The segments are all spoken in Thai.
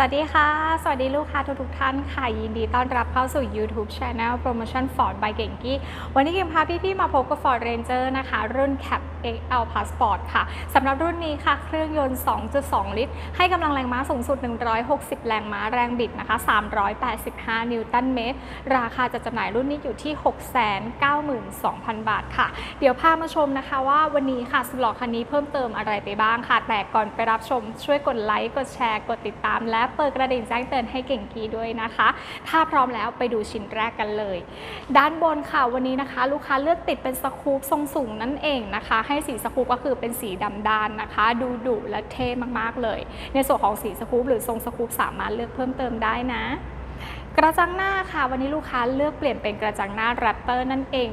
สวัสดีค่ะ สวัสดีลูกค้าทุกทท่านค่ะ ยินดีต้อนรับเข้าสู่ YouTube Channel Promotion Ford by เก่งกี้ วันนี้กิมพาพี่ๆมาพบกับ Ford Ranger นะคะ รุ่น Cap XL Passport ค่ะสำหรับรุ่นนี้ค่ะ เครื่องยนต์ 2.2 ลิตร ให้กำลังแรงม้าสูงสุด 160 แรงม้าแรงบิดนะคะ 385 นิวตันเมตร ราคาจะจำหน่ายรุ่นนี้อยู่ที่ 692,000 บาทค่ะ เดี๋ยวพามาชมนะคะว่าวันนี้ค่ะสุดหล่อคันนี้เพิ่มเติมอะไรไปบ้างค่ะ แต่ก่อนไปรับชมช่วยกดไลค์ กดแชร์ กดติดตาม และเปิดกระดิ่งแจ้งเตือนให้เก่งกีด้วยนะคะ ถ้าพร้อมแล้วไปดูชิ้นแรกกันเลย ด้านบนค่ะวันนี้นะคะ ลูกค้าเลือกติดเป็นสกูปทรงสูงนั่นเองนะคะให้สีสกูปก็คือเป็นสีดำด้านนะคะ ดูดุและเท่มากๆเลย ในส่วนของสีสกูปหรือทรงสกูปสามารถเลือกเพิ่มเติมได้นะกระจังหน้าค่ะ วันนี้ลูกค้าเลือกเปลี่ยนเป็นกระจังหน้าแรปเตอร์นั่นเอง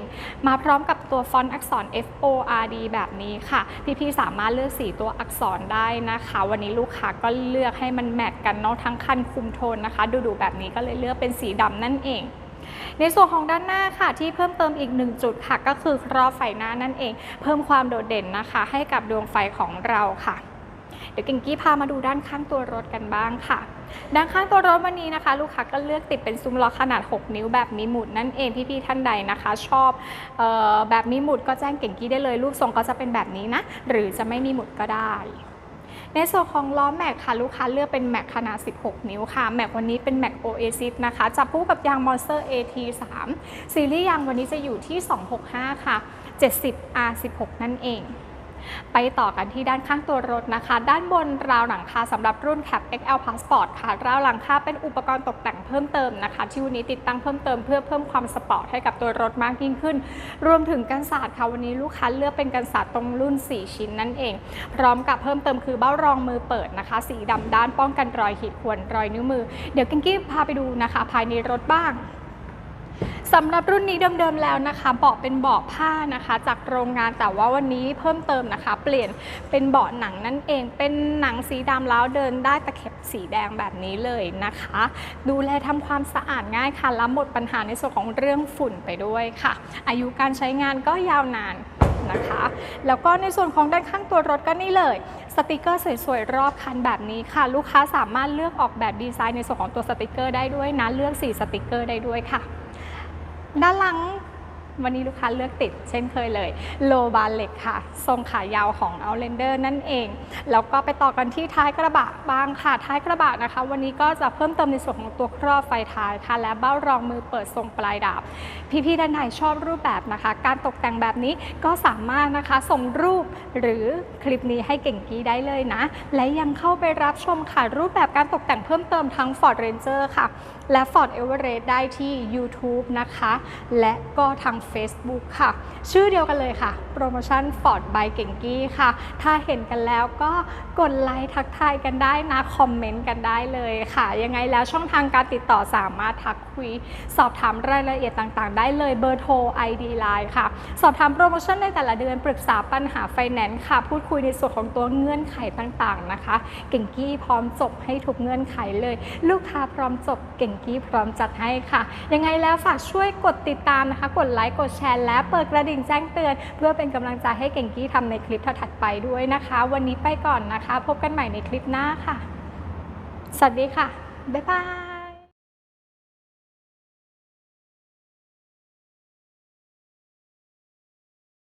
มาพร้อมกับตัวฟอนต์อักษร F O R D แบบนี้ค่ะ พี่ๆสามารถเลือกสีตัวอักษรได้นะคะ วันนี้ลูกค้าก็เลือกให้มันแมทกันเนาะทั้งคันคุมโทนนะคะ ดูๆแบบนี้ก็เลยเลือกเป็นสีดำนั่นเอง ในส่วนของด้านหน้าค่ะที่เพิ่มเติมอีกหนึ่งจุดค่ะ ก็คือครอบไฟหน้านั่นเอง เพิ่มความโดดเด่นนะคะ ให้กับดวงไฟของเราค่ะเดี๋ยวกิงกี้พามาดูด้านข้างตัวรถกันบ้างค่ะ ด้านข้างตัวรถวันนี้นะคะ ลูกค้าก็เลือกติดเป็นซุ้มล้อขนาด 6 นิ้วแบบมีหมุดนั่นเองพี่ๆท่านใดนะคะ ชอบออแบบมีหมุดก็แจ้งเก่งกี้ได้เลยรูปทรงก็จะเป็นแบบนี้นะ หรือจะไม่มีหมุดก็ได้ ในส่วนของล้อแม็กค่ะลูกค้าเลือกเป็นแม็กขนาด 16 นิ้วค่ะแม็กวันนี้เป็นแม็ก Oasis นะคะจับคู่กับยาง Monster AT3 ซีรีส์ยางวันนี้จะอยู่ที่ 265 ค่ะ 70 R16 นั่นเอง ไปต่อกันที่ด้านข้างตัวรถนะคะ ด้านบนราวหลังคาสำหรับรุ่น Cap XL Passport ค่ะ ราวหลังคาเป็นอุปกรณ์ตกแต่งเพิ่มเติมนะคะ ที่วันนี้ติดตั้งเพิ่มเติมเพื่อเพิ่มความสปอร์ตให้กับตัวรถมากยิ่งขึ้น รวมถึงกันศาสตร์ค่ะวันนี้ลูกค้าเลือกเป็นกันศาสตร์ตรงรุ่น 4 ชิ้นนั่นเอง พร้อมกับเพิ่มเติมคือเบ้ารองมือเปิดนะคะ สีดำด้านป้องกันรอยขีดข่วนรอยนิ้วมือ เดี๋ยวกิงกี้พาไปดูนะคะ ภายในรถบ้าง สำหรับรุ่นนี้เดิมๆแล้วนะคะเบาะเป็นเบาะผ้านะคะ จากโรงงานแต่ว่าวันนี้เพิ่มเติมนะคะ เปลี่ยนเป็นเบาะหนังนั่นเอง เป็นหนังสีดำแล้วเดินได้ตะเข็บสีแดงแบบนี้เลยนะคะ ดูแลทำความสะอาดง่ายค่ะและหมดปัญหาในส่วนของเรื่องฝุ่นไปด้วยค่ะ อายุการใช้งานก็ยาวนานนะคะ แล้วก็ในส่วนของด้านข้างตัวรถก็นี่เลย สติกเกอร์สวยๆ รอบคันแบบนี้ค่ะ ลูกค้าสามารถเลือกออกแบบดีไซน์ในส่วนของตัวสติกเกอร์ได้ด้วยนะเลือกสีสติกเกอร์ได้ด้วยค่ะ ด้านหลัง วันนี้ลูกค้าเลือกติดเช่นเคยเลยโลบาเล็กค่ะ ทรงขายาวของ Outlander นั่นเอง แล้วก็ไปต่อกันที่ท้ายกระบะบ้างค่ะ ท้ายกระบะนะคะ วันนี้ก็จะเพิ่มเติมในส่วนของตัวครอบไฟท้ายค่ะ และเบ้ารองมือเปิดทรงปลายดาบ พี่ๆด้านไหนชอบรูปแบบนะคะ การตกแต่งแบบนี้ก็สามารถนะคะส่งรูปหรือคลิปนี้ให้เก่งกี้ได้เลยนะ และยังเข้าไปรับชมค่ะ รูปแบบการตกแต่งเพิ่มเติมทั้ง Ford Ranger ค่ะ และ Ford Everest ได้ที่ YouTube นะคะ และก็ทาง Facebook ค่ะ ชื่อเดียวกันเลยค่ะ โปรโมชั่น Ford by เก่งกี้ค่ะ ถ้าเห็นกันแล้วก็กดไลค์ทักทายกันได้นะ คอมเมนต์กันได้เลยค่ะ ยังไงแล้วช่องทางการติดต่อสามารถทักคุย สอบถามรายละเอียดต่างๆ ได้เลยเบอร์โทร ID Line ค่ะ สอบถามโปรโมชั่นในแต่ละเดือนปรึกษาปัญหาไฟแนนซ์ค่ะ พูดคุยในส่วนของตัวเงื่อนไขต่างๆนะคะ เก่งกี้พร้อมจบให้ทุกเงื่อนไขเลย ลูกค้าพร้อมจบเก่งกี้พร้อมจัดให้ค่ะ ยังไงแล้วฝากช่วยกดติดตามนะคะ กดไลค์กดแชร์และเปิดกระดิ่งแจ้งเตือน เพื่อเป็นกำลังใจให้เก่งกี้ทำในคลิปถัดไปด้วยนะคะ วันนี้ไปก่อนนะคะ พบกันใหม่ในคลิปหน้าค่ะ สวัสดีค่ะ บ๊ายบาย